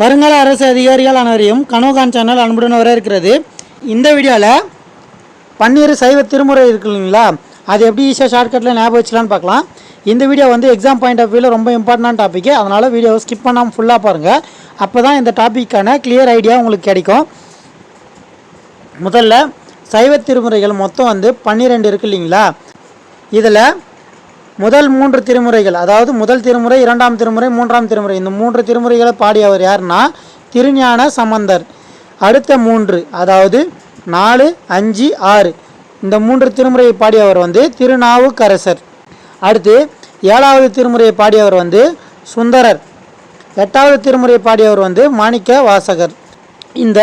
வருங்கால அரசு அதிகாரிகள் அனைவரையும் கனோகான் சேனல் அன்புடன் வர இருக்கிறது. இந்த வீடியோவில் பன்னீர் சைவ திருமுறை இருக்கு இல்லைங்களா? அது எப்படி ஈஸியாக ஷார்ட்கட்டில் ஞாபகம் வச்சுலான்னு பார்க்கலாம். இந்த வீடியோ வந்து எக்ஸாம் பாயிண்ட் ஆஃப் வியூவில் ரொம்ப இம்பார்ட்டன்ட் டாப்பிக்கு அதனால் வீடியோவை ஸ்கிப் பண்ணாமல் ஃபுல்லாக பாருங்கள் அப்போ தான் இந்த டாப்பிக்கான கிளியர் ஐடியா உங்களுக்கு கிடைக்கும். முதல்ல சைவ திருமுறைகள் மொத்தம் வந்து பன்னிரெண்டு இருக்கு இல்லைங்களா? இதில் முதல் மூன்று திருமுறைகள் அதாவது முதல் திருமுறை இரண்டாம் திருமுறை மூன்றாம் திருமுறை இந்த மூன்று திருமுறைகளை பாடியவர் யாருன்னா திருஞான சம்பந்தர். அடுத்த மூன்று அதாவது நாலு அஞ்சு ஆறு இந்த மூன்று திருமுறையை பாடியவர் வந்து திருநாவுக்கரசர். அடுத்து ஏழாவது திருமுறையை பாடியவர் வந்து சுந்தரர். எட்டாவது திருமுறையை பாடியவர் வந்து மாணிக்க வாசகர் இந்த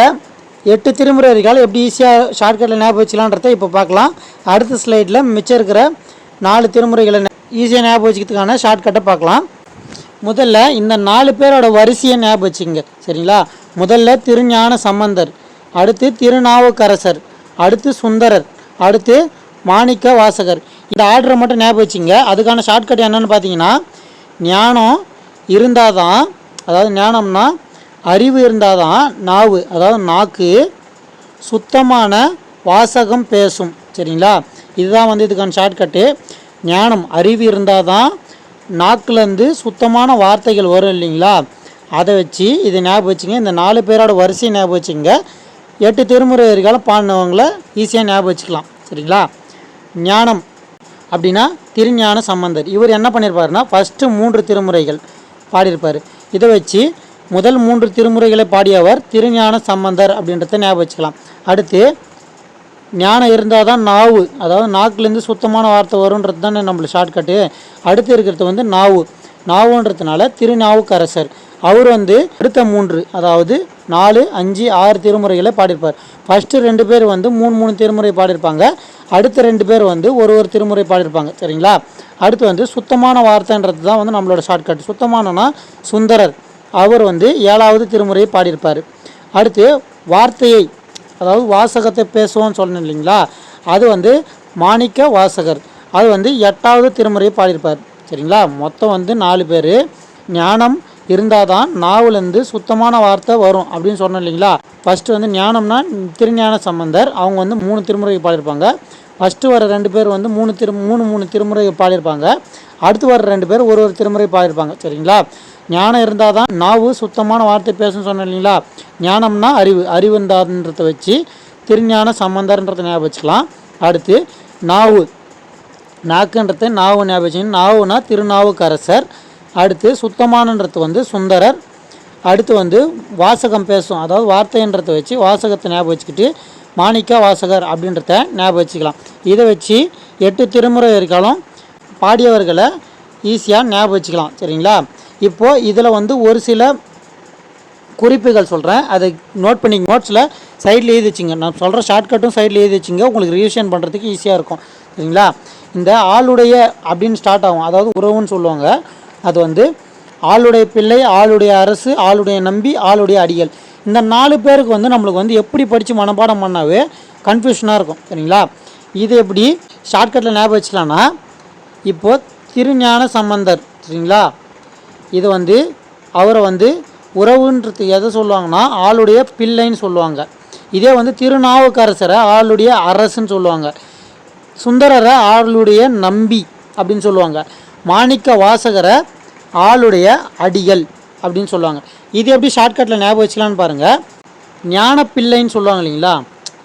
எட்டு திருமுறைகள் எப்படி ஈஸியாக ஷார்ட்கட்டில் ஞாபகம் வச்சுலான்றதை இப்போ பார்க்கலாம். அடுத்த ஸ்லைடில் மிச்சம் இருக்கிற நாலு திருமுறைகளை ஈஸியாக ஞாபகம் வச்சுக்கிறதுக்கான ஷார்ட்கட்டை பார்க்கலாம். முதல்ல இந்த நாலு பேரோட வரிசையை ஞாபகம் வச்சுங்க சரிங்களா? முதல்ல திருஞான சம்பந்தர் அடுத்து திருநாவுக்கரசர் அடுத்து சுந்தரர் அடுத்து மாணிக்க வாசகர். இந்த ஆர்டரை மட்டும் ஞாபகம் வச்சுங்க அதுக்கான ஷார்ட்கட் என்னன்னு பார்த்தீங்கன்னா ஞானம் இருந்தால் தான் அதாவது ஞானம்னா அறிவு இருந்தால் தான் நாவு அதாவது நாக்கு சுத்தமான வாசகம் பேசும். சரிங்களா? இதுதான் வந்து இதுக்கான ஷார்ட்கட்டு ஞானம் அறிவு இருந்தால் தான் நாக்குலேருந்து சுத்தமான வார்த்தைகள் வரும் இல்லைங்களா? அதை வச்சு இதை ஞாபகம் வச்சுங்க. இந்த நாலு பேரோட வரிசையை ஞாபகம் வச்சுங்க. எட்டு திருமுறைகளும் பாடினவங்கள ஈஸியாக ஞாபகம் வச்சுக்கலாம். சரிங்களா? ஞானம் அப்படின்னா திருஞான சம்பந்தர். இவர் என்ன பண்ணியிருப்பாருன்னா ஃபஸ்ட்டு மூன்று திருமுறைகள் பாடியிருப்பார். இதை வச்சு முதல் மூன்று திருமுறைகளை பாடியவர் திருஞான சம்பந்தர் அப்படின்றத ஞாபகம் வச்சுக்கலாம். அடுத்து ஞானம் இருந்தால் தான் நாவு. அதாவது நாக்குலேருந்து சுத்தமான வார்த்தை வருன்றது தானே நம்மளுக்கு ஷார்ட்கட்டு அடுத்து இருக்கிறது வந்து நாவு. நாவுன்றதுனால திருநாவுக்கரசர். அவர் வந்து அடுத்த மூன்று அதாவது நாலு அஞ்சு ஆறு திருமுறைகளை பாடியிருப்பார். ஃபஸ்ட்டு ரெண்டு பேர் வந்து மூணு மூணு திருமுறை பாடியிருப்பாங்க. அடுத்த ரெண்டு பேர் வந்து ஒரு ஒரு திருமுறை பாடியிருப்பாங்க. சரிங்களா? அடுத்து வந்து சுத்தமான வார்த்தைன்றது தான் வந்து நம்மளோட ஷார்ட்கட் சுத்தமானனா சுந்தரர். அவர் வந்து ஏழாவது திருமுறையை பாடியிருப்பார். அடுத்து வார்த்தையை அதாவது வாசகத்தை பேசுவோம்னு சொன்னேன் இல்லைங்களா? அது வந்து மாணிக்க வாசகர். அது வந்து எட்டாவது திருமுறையை பாடியிருப்பார். சரிங்களா? மொத்தம் வந்து நாலு பேர். ஞானம் இருந்தால் தான் நாவுலேருந்து சுத்தமான வார்த்தை வரும் அப்படின்னு சொன்னோம் இல்லைங்களா? ஃபஸ்ட்டு வந்து ஞானம்னா திருஞான சம்பந்தர். அவங்க வந்து மூணு திருமுறை பாடியிருப்பாங்க. ஃபஸ்ட்டு வர ரெண்டு பேர் வந்து மூணு திரு மூணு மூணு திருமுறை பாடியிருப்பாங்க. அடுத்து வர ரெண்டு பேர் ஒரு ஒரு திருமுறை பாடியிருப்பாங்க. சரிங்களா? ஞானம் இருந்தால் தான் நாவு சுத்தமான வார்த்தை பேசணும்னு சொன்னேன் இல்லைங்களா? ஞானம்னா அறிவு. அறிவு இருந்தான்றதை வச்சு திருஞான சம்பந்தர்ன்றதை ஞாபகம் வச்சுக்கலாம் அடுத்து நாவு. நாக்குன்றதை நாவு ஞாபகம் வச்சுக்கணும் நாவுனா திருநாவுக்கரசர். அடுத்து சுத்தமானன்றது வந்து சுந்தரர். அடுத்து வந்து வாசகம் பேசும். அதாவது வார்த்தைன்றதை வச்சு வாசகத்தை ஞாபகம் வச்சுக்கிட்டு மாணிக்கா வாசகர் அப்படின்றத ஞாபகம் வச்சுக்கலாம். இதை வச்சு எட்டு திருமுறை இருக்காலும் பாடியவர்களை ஈஸியாக ஞாபகம் வச்சுக்கலாம். சரிங்களா? இப்போது இதில் வந்து ஒரு சில குறிப்புகள் சொல்கிறேன் அதை நோட் பண்ணி நோட்ஸில் சைடில் எழுதி வச்சுங்க. நான் சொல்கிற ஷார்ட்கட்டும் சைடில் எழுதி வச்சுங்க. உங்களுக்கு ரிவிஷன் பண்ணுறதுக்கு ஈஸியாக இருக்கும். சரிங்களா? இந்த ஆளுடைய அப்படின்னு ஸ்டார்ட் ஆகும். அதாவது உறவுன்னு சொல்லுவாங்க. அது வந்து ஆளுடைய பிள்ளை ஆளுடைய அரசு ஆளுடைய நம்பி ஆளுடைய அடிகள். இந்த நாலு பேருக்கு வந்து நம்மளுக்கு வந்து எப்படி படித்து மனப்பாடம் பண்ணாவே கன்ஃபியூஷனாக இருக்கும் சரிங்களா? இது எப்படி? ஷார்ட்கட்டில் ஞாபகம் வச்சுக்கலாம்னா இப்போது திருஞான சம்பந்தர் சரிங்களா? இது வந்து அவரை வந்து உறவுன்றது எதை சொல்லுவாங்கன்னா ஆளுடைய பிள்ளைன்னு சொல்லுவாங்க. இதே வந்து திருநாவுக்கரசரை ஆளுடைய அரசுன்னு சொல்லுவாங்க. சுந்தரரை ஆளுடைய நம்பி அப்படின்னு சொல்லுவாங்க. மாணிக்க வாசகரை ஆளுடைய அடிகள் அப்படின்னு சொல்லுவாங்க. இது எப்படி ஷார்ட்கட்டில் ஞாபகம் வச்சுக்கலான்னு பாருங்கள் ஞான பிள்ளைன்னு சொல்லுவாங்க இல்லைங்களா?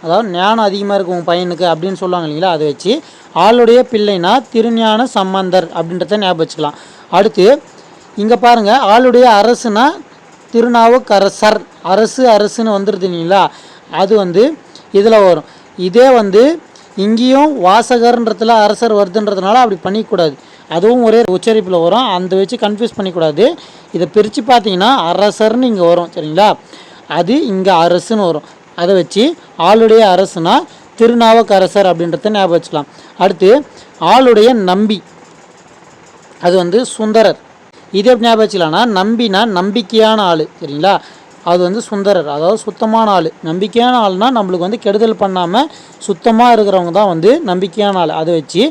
அதாவது ஞானம் அதிகமாக இருக்கும் உங்கள் பையனுக்கு அப்படின்னு சொல்லுவாங்க இல்லைங்களா? அதை வச்சு ஆளுடைய பிள்ளைனா திருஞான சம்பந்தர் அப்படின்றத ஞாபகம் வச்சுக்கலாம். அடுத்து இங்கே பாருங்கள் ஆளுடைய அரசுனா திருநாவுக்கரசர். அரசு அரசுன்னு வந்துடுது இல்லைங்களா? அது வந்து இதில் வரும். இதே வந்து இங்கேயும் வாசகர்ன்றதுல அரசர் வருதுன்றதுனால அப்படி பண்ணிக்கூடாது அதுவும் ஒரே உச்சரிப்பில் வரும். அந்த வச்சு கன்ஃபியூஸ் பண்ணிக்கூடாது. இதை பிரித்து பார்த்தீங்கன்னா அரசர்னு இங்கே வரும் சரிங்களா? அது இங்கே அரசுன்னு வரும். அதை வச்சு ஆளுடைய அரசுனா திருநாவுக்கரசர் அப்படின்றத ஞாபகம் வச்சுக்கலாம். அடுத்து ஆளுடைய நம்பி. அது வந்து சுந்தரர். இது எப்படி ஞாபகம் வச்சுக்கலாம்னா நம்பினா நம்பிக்கையான ஆள் சரிங்களா? அது வந்து சுந்தரர். அதாவது சுத்தமான ஆள். நம்பிக்கையான ஆள்னால் நம்மளுக்கு வந்து கெடுதல் பண்ணாமல் சுத்தமாக இருக்கிறவங்க தான் வந்து நம்பிக்கையான ஆள். அதை வச்சு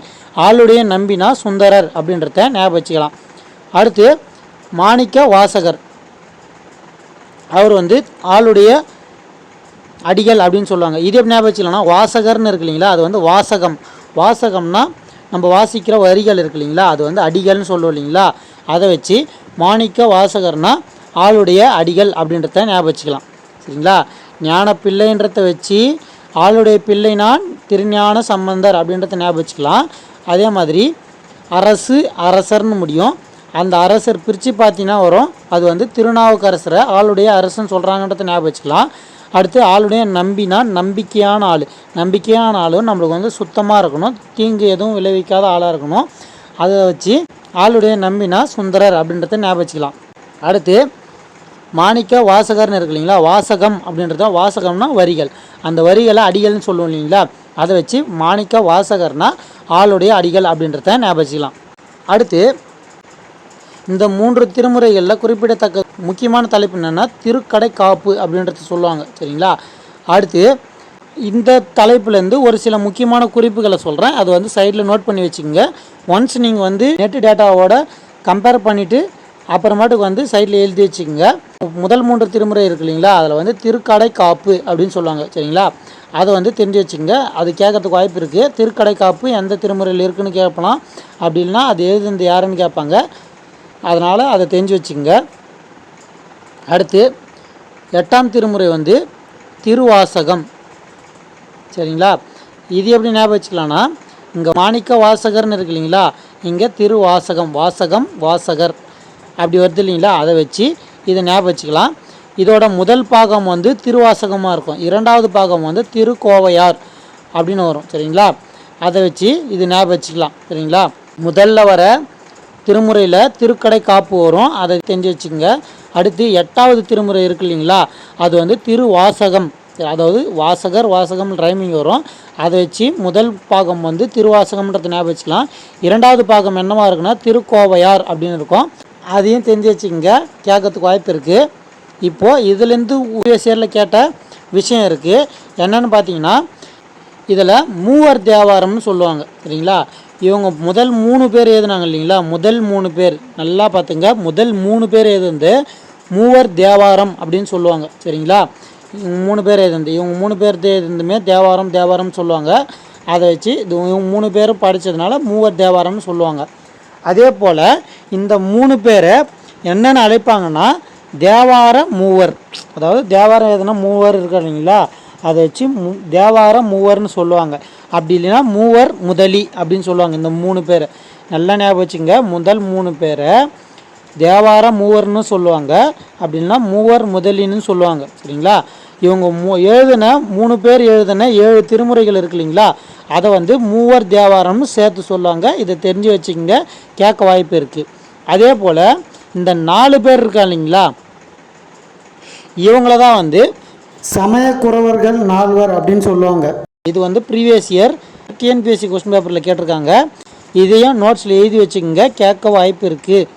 ஆளுடைய நம்பினா சுந்தரர் அப்படின்றத ஞாபகம் வச்சுக்கலாம். அடுத்து மாணிக்க வாசகர். அவர் வந்து ஆளுடைய அடிகள் அப்படின்னு சொல்லுவாங்க. இது எப்படி ஞாபகம் வச்சுக்கலாம்னா வாசகர்னு இருக்கு இல்லைங்களா? அது வந்து வாசகம். வாசகம்னா நம்ம வாசிக்கிற வரிகள் இருக்கு இல்லைங்களா? அது வந்து அடிகள்னு சொல்லுவோம் இல்லைங்களா? அதை வச்சு மாணிக்க வாசகர்னால் ஆளுடைய அடிகள் அப்படின்றத ஞாபகம் வச்சுக்கலாம். சரிங்களா? ஞான பிள்ளைன்றத வச்சு ஆளுடைய பிள்ளை நான் திருஞான சம்பந்தர் அப்படின்றத ஞாபகம் வச்சுக்கலாம். அதே மாதிரி அரசு அரசர்னு முடியும். அந்த அரசர் பிரித்து பார்த்தீங்கன்னா வரும். அது வந்து திருநாவுக்கரசரை ஆளுடைய அரசன் சொல்கிறாங்கன்றத ஞாபகம் வச்சுக்கலாம். அடுத்து ஆளுடைய நம்பினா நம்பிக்கையான ஆள். நம்பிக்கையான ஆளும் நம்மளுக்கு வந்து சுத்தமாக இருக்கணும். தீங்கு எதுவும் விளைவிக்காத ஆளாக இருக்கணும். அதை வச்சு ஆளுடைய நம்பினா சுந்தரர் அப்படின்றத ஞாபகம் வச்சுக்கலாம். அடுத்து மாணிக்க வாசகர்னு இருக்கு இல்லைங்களா? வாசகம் அப்படின்றத வாசகம்னா வரிகள். அந்த வரிகளை அடிகள்னு சொல்லுவோம் இல்லைங்களா? அதை வச்சு மாணிக்க வாசகர்னா ஆளுடைய அடிகள் அப்படின்றத ஞாபகம் அடுத்து இந்த மூன்று திருமுறைகளில் குறிப்பிடத்தக்க முக்கியமான தலைப்பு என்னென்னா திருக்கடை காப்பு அப்படின்றத சொல்லுவாங்க சரிங்களா? அடுத்து இந்த தலைப்புலேருந்து ஒரு சில முக்கியமான குறிப்புகளை சொல்கிறேன் அது வந்து சைடில் நோட் பண்ணி வச்சுக்கோங்க. ஒன்ஸ் நீங்கள் வந்து நெட் டேட்டாவோட கம்பேர் பண்ணிவிட்டு அப்புறமாட்டுக்கு வந்து சைடில் எழுதி வச்சுக்கோங்க. முதல் மூன்று திருமுறை இருக்கு இல்லைங்களா? அதில் வந்து திருக்கடை காப்பு அப்படின்னு சொல்லுவாங்க சரிங்களா? அதை வந்து தெரிஞ்சு வச்சுங்க அது கேட்கறதுக்கு வாய்ப்பு இருக்குது திருக்கடை காப்பு எந்த திருமுறையில் இருக்குன்னு கேட்பலாம் அப்படி இல்லைன்னா அது எழுதுனது யாருன்னு கேட்பாங்க. அதனால் அதை தெரிஞ்சு வச்சுங்க அடுத்து எட்டாம் திருமுறை வந்து திருவாசகம் சரிங்களா? இது எப்படி ஞாபகம் வச்சுக்கலாம்னா இங்கே மாணிக்க வாசகர்னு இருக்கு இல்லைங்களா? இங்கே திருவாசகம் வாசகம் வாசகர் அப்படி வருது இல்லைங்களா? அதை வச்சு இதை ஞாபகம் வச்சுக்கலாம். இதோட முதல் பாகம் வந்து திருவாசகமாக இருக்கும். இரண்டாவது பாகம் வந்து திருக்கோவையார் அப்படின்னு வரும். சரிங்களா? அதை வச்சு இது ஞாபகம் வச்சுக்கலாம். சரிங்களா? முதல்ல வர திருமுறையில் திருக்கடை காப்பு வரும். அதை தெரிஞ்சு வச்சுக்கோங்க. அடுத்து எட்டாவது திருமுறை இருக்கு இல்லைங்களா? அது வந்து திருவாசகம். அதாவது வாசகர் வாசகம் ரைமிங் வரும். அதை வச்சு முதல் பாகம் வந்து திருவாசகம்ன்றது ஞாபகம் வச்சுக்கலாம். இரண்டாவது பாகம் என்னவாக இருக்குன்னா திருக்கோவையார் அப்படின்னு இருக்கும். அதையும் தெரிஞ்சு வச்சுக்கோங்க. கேட்கறதுக்கு வாய்ப்பு இருக்குது இப்போது இதுலேருந்து சேரில் கேட்ட விஷயம் இருக்குது என்னென்னு பார்த்தீங்கன்னா இதில் மூவர் தேவாரம்னு சொல்லுவாங்க. சரிங்களா? இவங்க முதல் மூணு பேர் எழுதுனாங்க இல்லைங்களா? முதல் மூணு பேர். நல்லா பார்த்துங்க. முதல் மூணு பேர் எழுதுந்து மூவர் தேவாரம் அப்படின்னு சொல்லுவாங்க. சரிங்களா? இவங்க மூணு பேர் எழுதுந்து இவங்க மூணு பேர் எழுதுந்துமே தேவாரம் தேவாரம்னு சொல்லுவாங்க. அதை வச்சு இது இவங்க மூணு பேரும் படித்ததுனால மூவர் தேவாரம்னு சொல்லுவாங்க. அதே போல் இந்த மூணு பேரை என்னென்னு அழைப்பாங்கன்னா தேவார மூவர். அதாவது தேவாரம் எதுனா மூவர் இருக்காரு இல்லைங்களா அதை வச்சு மு தேவார மூவர்னு சொல்லுவாங்க. அப்படி இல்லைன்னா மூவர் முதலி அப்படின்னு சொல்லுவாங்க இந்த மூணு பேர். நல்லா ஞாபகம் வச்சுங்க முதல் மூணு பேரை தேவார மூவர்னு சொல்லுவாங்க. அப்படின்னா மூவர் முதலின்னு சொல்லுவாங்க. சரிங்களா? இவங்க மூ எழுதின மூணு பேர் எழுதின ஏழு திருமுறைகள் இருக்கு இல்லைங்களா? அதை வந்து மூவர் தேவாரம்னு சேர்த்து சொல்லுவாங்க. இதை தெரிஞ்சு வச்சுக்கோங்க. கேட்க வாய்ப்பு இருக்குது அதே போல் இந்த நாலு பேர் இருக்கா இல்லைங்களா? இவங்கள தான் வந்து சமய குறவர்கள் நால்வர் அப்படின்னு சொல்லுவாங்க. இது வந்து ப்ரீவியஸ் இயர் டிஎன்பிஎஸ்சி கொஸ்டின் பேப்பரில் கேட்டிருக்காங்க. இதையும் நோட்ஸில் எழுதி வச்சுக்கோங்க. கேட்க வாய்ப்பு இருக்குது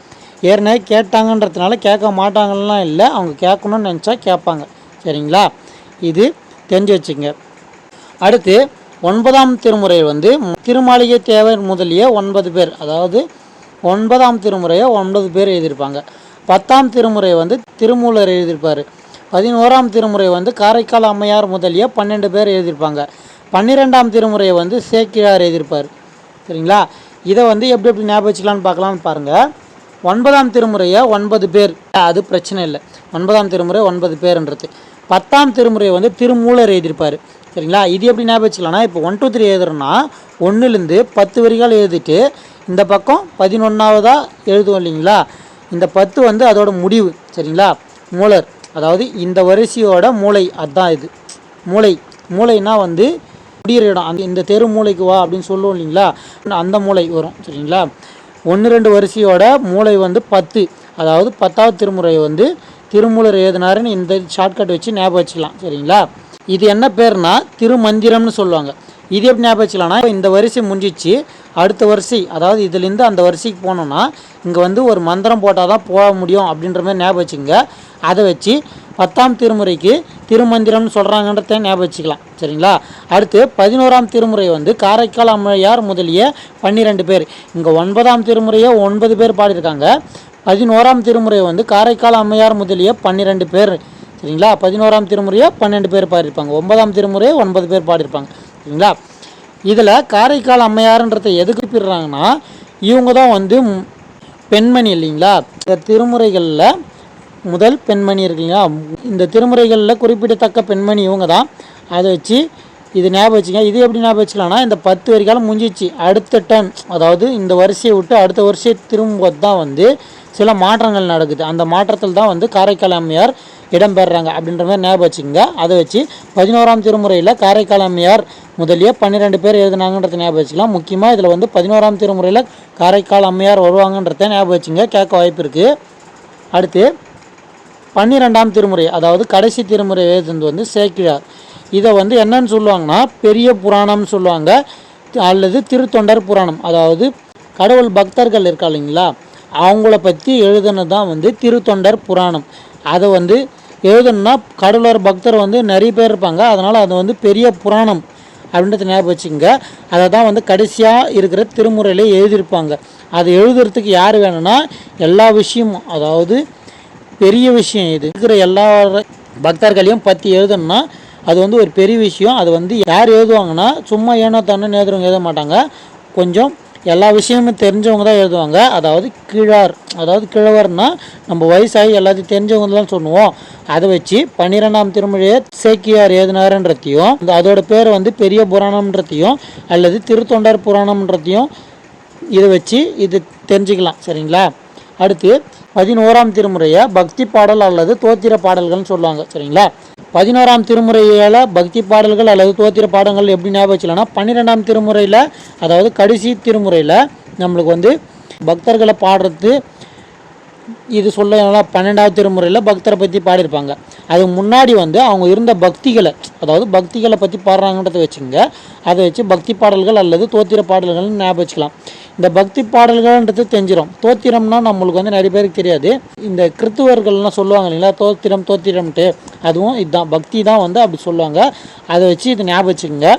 ஏற்கனவே கேட்டாங்கன்றதுனால கேட்க மாட்டாங்கலாம் இல்லை. அவங்க கேட்கணும்னு நினச்சா கேட்பாங்க. சரிங்களா? இது தெரிஞ்சு வச்சுங்க. அடுத்து ஒன்பதாம் திருமுறை வந்து திருமாளிகை தேவர் முதலிய ஒன்பது பேர் அதாவது ஒன்பதாம் திருமுறையை ஒன்பது பேர் எழுதியிருப்பாங்க. பத்தாம் திருமுறை வந்து திருமூலர் எழுதியிருப்பார். பதினோராம் திருமுறை வந்து காரைக்கால் அம்மையார் முதலிய பன்னெண்டு பேர் எழுதியிருப்பாங்க. பன்னிரெண்டாம் திருமுறையை வந்து சேக்கிழார் எழுதியிருப்பார். சரிங்களா? இதை வந்து எப்படி எப்படி ஞாபகம் வச்சுக்கலாம்னு பார்க்கலாம்னு பாருங்கள் ஒன்பதாம் திருமுறையை ஒன்பது பேர் அது பிரச்சனை இல்லை. ஒன்பதாம் திருமுறை ஒன்பது பேர்ன்றது. பத்தாம் திருமுறையை வந்து திருமூலர் எழுதியிருப்பார். சரிங்களா? இது எப்படி ஞாபகம் வச்சுக்கலாம்னா இப்போ ஒன் டூ த்ரீ எழுதுறோன்னா ஒன்றுலேருந்து பத்து வரிகள் எழுதிட்டு இந்த பக்கம் பதினொன்றாவதாக எழுதுவோம் இல்லைங்களா? இந்த பத்து வந்து அதோட முடிவு சரிங்களா? மூலர் அதாவது இந்த வரிசையோட மூளை அதுதான் இது. மூளை மூளைனா வந்து முடிகிற இடம். அந்த இந்த தெரு மூளைக்கு வா அப்படின்னு சொல்லுவோம் இல்லைங்களா? அந்த மூளை வரும் சரிங்களா? ஒன்று ரெண்டு வரிசையோட மூளை வந்து பத்து. அதாவது பத்தாவது திருமுறை வந்து திருமூலர் எழுதினாருன்னு இந்த ஷார்ட்கட் வச்சு ஞாபகம் வச்சுக்கலாம் சரிங்களா? இது என்ன பேர்னா திருமந்திரம்னு சொல்லுவாங்க. இது எப்படி ஞாபகம் வச்சுக்கலாம்னா இந்த வரிசை முடிஞ்சிச்சு அடுத்த வரிசை அதாவது இதுலேருந்து அந்த வரிசைக்கு போனோம்னா இங்கே வந்து ஒரு மந்திரம் போட்டால் தான் போக முடியும் அப்படின்ற மாதிரி ஞாபகம் வச்சுங்க அதை வச்சு பத்தாம் திருமுறைக்கு திருமந்திரம்னு சொல்கிறாங்கன்றத ஞாபகம் வச்சுக்கலாம் சரிங்களா? அடுத்து பதினோராம் திருமுறை வந்து காரைக்கால் அம்மையார் முதலிய பன்னிரெண்டு பேர். இங்கே ஒன்பதாம் திருமுறையை ஒன்பது பேர் பாடியிருக்காங்க. பதினோராம் திருமுறை வந்து காரைக்கால் அம்மையார் முதலிய பன்னிரெண்டு பேர் சரிங்களா? பதினோராம் திருமுறையை பன்னெண்டு பேர் பாடியிருப்பாங்க. ஒன்பதாம் திருமுறையை ஒன்பது பேர் பாடியிருப்பாங்க சரிங்களா? இதில் காரைக்கால் அம்மையாருன்றதை எதுக்கு குறிப்பிடுறாங்கன்னா இவங்க தான் வந்து பெண்மணி இல்லைங்களா? இந்த திருமுறைகளில் முதல் பெண்மணி இருக்குங்களா இல்லைங்களா? இந்த திருமுறைகளில் குறிப்பிடத்தக்க பெண்மணி இவங்க தான். அதை வச்சு இது ஞாபகம் வச்சுங்க இது எப்படி ஞாபகம் வச்சுக்கலாம்னா இந்த பத்து வரிகாலம் முடிஞ்சிச்சு. அடுத்த டைம் அதாவது இந்த வரிசையை விட்டு அடுத்த வரிசையை திரும்பும்போது தான் வந்து சில மாற்றங்கள் நடக்குது. அந்த மாற்றத்தில் தான் வந்து காரைக்கால் அம்மையார் இடம்பெறுறாங்க அப்படின்ற மாதிரி ஞாபகம் வச்சுக்கோங்க. அதை வச்சு பதினோராம் திருமுறையில் காரைக்கால் அம்மையார் முதலியே பன்னிரெண்டு பேர் எழுதுனாங்கன்றத ஞாபகம் வச்சுக்கலாம். முக்கியமாக இதில் வந்து பதினோராம் திருமுறையில் காரைக்கால் அம்மையார் வருவாங்கன்றத ஞாபகம் வச்சுங்க. கேட்க வாய்ப்பு இருக்குது அடுத்து பன்னிரெண்டாம் திருமுறை அதாவது கடைசி திருமுறை எழுதுனது வந்து சேக்கிழார். இதை வந்து என்னன்னு சொல்லுவாங்கன்னா பெரிய புராணம்னு சொல்லுவாங்க. அல்லது திருத்தொண்டர் புராணம். அதாவது கடவுள் பக்தர்கள் இருக்கா இல்லைங்களா? அவங்கள பற்றி எழுதுனது தான் வந்து திருத்தொண்டர் புராணம். அதை வந்து எழுதணும்னா கடலூர் பக்தர் வந்து நிறைய பேர் இருப்பாங்க. அதனால் அது வந்து பெரிய புராணம் அப்படின்றத ஞாபகம் வச்சுங்க அதை தான் வந்து கடைசியாக இருக்கிற திருமுறையிலே எழுதியிருப்பாங்க. அது எழுதுறதுக்கு யார் வேணும்னா எல்லா விஷயமும் அதாவது பெரிய விஷயம் இது. இருக்கிற எல்லா பக்தர்களையும் பற்றி எழுதணும்னா அது வந்து ஒரு பெரிய விஷயம். அது வந்து யார் எழுதுவாங்கன்னா சும்மா ஏனோ தானே எழுதுறவங்க எழுத மாட்டாங்க. கொஞ்சம் எல்லா விஷயமும் தெரிஞ்சவங்க தான் எழுதுவாங்க. அதாவது கிழார் அதாவது கிழவர்னா நம்ம வயசாகி எல்லாத்தையும் தெரிஞ்சவங்க தான் சொல்லுவோம். அதை வச்சு பன்னிரெண்டாம் திருமொழியை சேக்கியார் எழுதினாருன்றத்தையும் இந்த அதோட பேர் வந்து பெரிய புராணம்ன்றத்தையும் அல்லது திருத்தொண்டர் புராணம்ன்றத்தையும் இதை வச்சு இது தெரிஞ்சுக்கலாம். சரிங்களா? அடுத்து பதினோராம் திருமுறையை பக்தி பாடல் அல்லது தோத்திர பாடல்கள்னு சொல்லுவாங்க சரிங்களா? பதினோராம் திருமுறையில் பக்தி பாடல்கள் அல்லது தோத்திர பாடல்கள் எப்படி ஞாபகம் வச்சுக்கலாம்னா பன்னிரெண்டாம் திருமுறையில் அதாவது கடைசி திருமுறையில் நம்மளுக்கு வந்து பக்தர்களை பாடுறது இது சொல்ல பன்னெண்டாவது திருமுறையில் பக்தரை பற்றி பாடியிருப்பாங்க. அதுக்கு முன்னாடி வந்து அவங்க இருந்த பக்திகளை அதாவது பக்திகளை பற்றி பாடுறாங்கன்றத வச்சுங்க. அதை வச்சு பக்தி பாடல்கள் அல்லது தோத்திர பாடல்கள்னு ஞாபகம் வச்சுக்கலாம். இந்த பக்தி பாடல்கள்ன்றது தெரிஞ்சிடும் தோத்திரம்னா நம்மளுக்கு வந்து நிறைய பேருக்கு தெரியாது. இந்த கிறித்துவர்கள்லாம் சொல்லுவாங்க இல்லைங்களா தோத்திரம் தோத்திரம்ட்டு. அதுவும் இதுதான் பக்தி தான் வந்து அப்படி சொல்லுவாங்க. அதை வச்சு இது ஞாபகம் வச்சுக்கோங்க.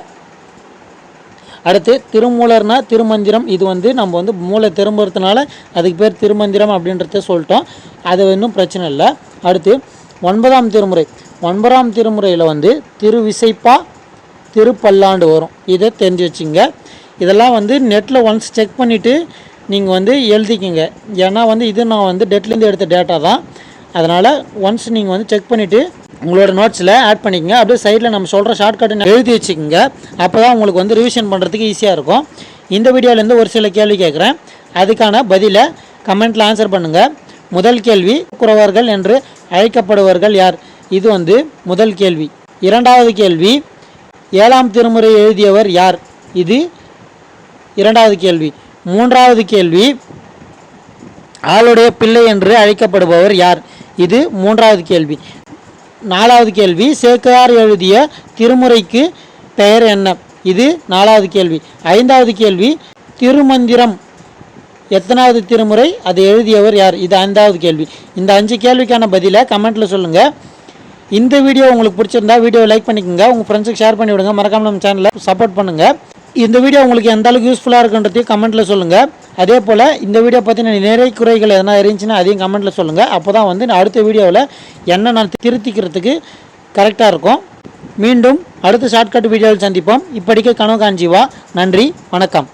அடுத்து திருமூலர்னா திருமந்திரம். இது வந்து நம்ம வந்து மூளை திரும்புறதுனால அதுக்கு பேர் திருமந்திரம் அப்படின்றத சொல்லிட்டோம். அது இன்னும் பிரச்சனை இல்லை. அடுத்து ஒன்பதாம் திருமுறை. ஒன்பதாம் திருமுறையில் வந்து திருவிசைப்பா திருப்பல்லாண்டு வரும். இதை தெரிஞ்சு வச்சுங்க. இதெல்லாம் வந்து நெட்டில் ஒன்ஸ் செக் பண்ணிவிட்டு நீங்கள் வந்து எழுதிக்கிங்க. ஏன்னா வந்து இது நான் வந்து டெட்லேருந்து எடுத்த டேட்டா தான். அதனால் ஒன்ஸ் நீங்கள் வந்து செக் பண்ணிவிட்டு உங்களோட நோட்ஸில் ஆட் பண்ணிக்கங்க. அப்படியே சைடில் நம்ம சொல்கிற ஷார்ட்கட்டை எழுதி வச்சுக்கோங்க. அப்போ தான் உங்களுக்கு வந்து ரிவிஷன் பண்ணுறதுக்கு ஈஸியாக இருக்கும். இந்த வீடியோலேருந்து ஒரு சில கேள்வி கேட்குறேன் அதுக்கான பதிலை கமெண்ட்டில் ஆன்சர் பண்ணுங்கள் முதல் கேள்வி குறவர்கள் என்று அழைக்கப்படுவர்கள் யார்? இது வந்து முதல் கேள்வி. இரண்டாவது கேள்வி ஏழாம் திருமுறை எழுதியவர் யார்? இது இரண்டாவது கேள்வி. மூன்றாவது கேள்வி ஆளுடைய பிள்ளை என்று அழைக்கப்படுபவர் யார்? இது மூன்றாவது கேள்வி. நாலாவது கேள்வி சேக்கிழார் எழுதிய திருமுறைக்கு பெயர் என்ன? இது நாலாவது கேள்வி. ஐந்தாவது கேள்வி திருமந்திரம். எத்தனாவது திருமுறை? அதை எழுதியவர் யார்? இது ஐந்தாவது கேள்வி. இந்த அஞ்சு கேள்விக்கான பதிலை கமெண்ட்டில் சொல்லுங்கள் இந்த வீடியோ உங்களுக்கு பிடிச்சிருந்தா வீடியோ லைக் பண்ணிக்கோங்க. உங்கள் ஃப்ரெண்ட்ஸுக்கு ஷேர் பண்ணி விடுங்க நம்ம சேனலை சப்போர்ட் பண்ணுங்கள் இந்த வீடியோ உங்களுக்கு எந்த அளவுக்கு யூஸ்ஃபுல்லாக இருக்குன்றதையும் கமெண்ட்டில் சொல்லுங்கள் அதே போல் இந்த வீடியோ பற்றின நிறை குறைகள் எதனா இருந்துச்சுன்னா அதையும் கமெண்ட்டில் சொல்லுங்கள் அப்போ தான் வந்து நான் அடுத்த வீடியோவில் என்ன நான் திருத்திக்கிறதுக்கு கரெக்டாக இருக்கும். மீண்டும் அடுத்த ஷார்ட்கட் வீடியோவில் சந்திப்போம். இப்படிக்கு கனவு காஞ்சிவா நன்றி வணக்கம்.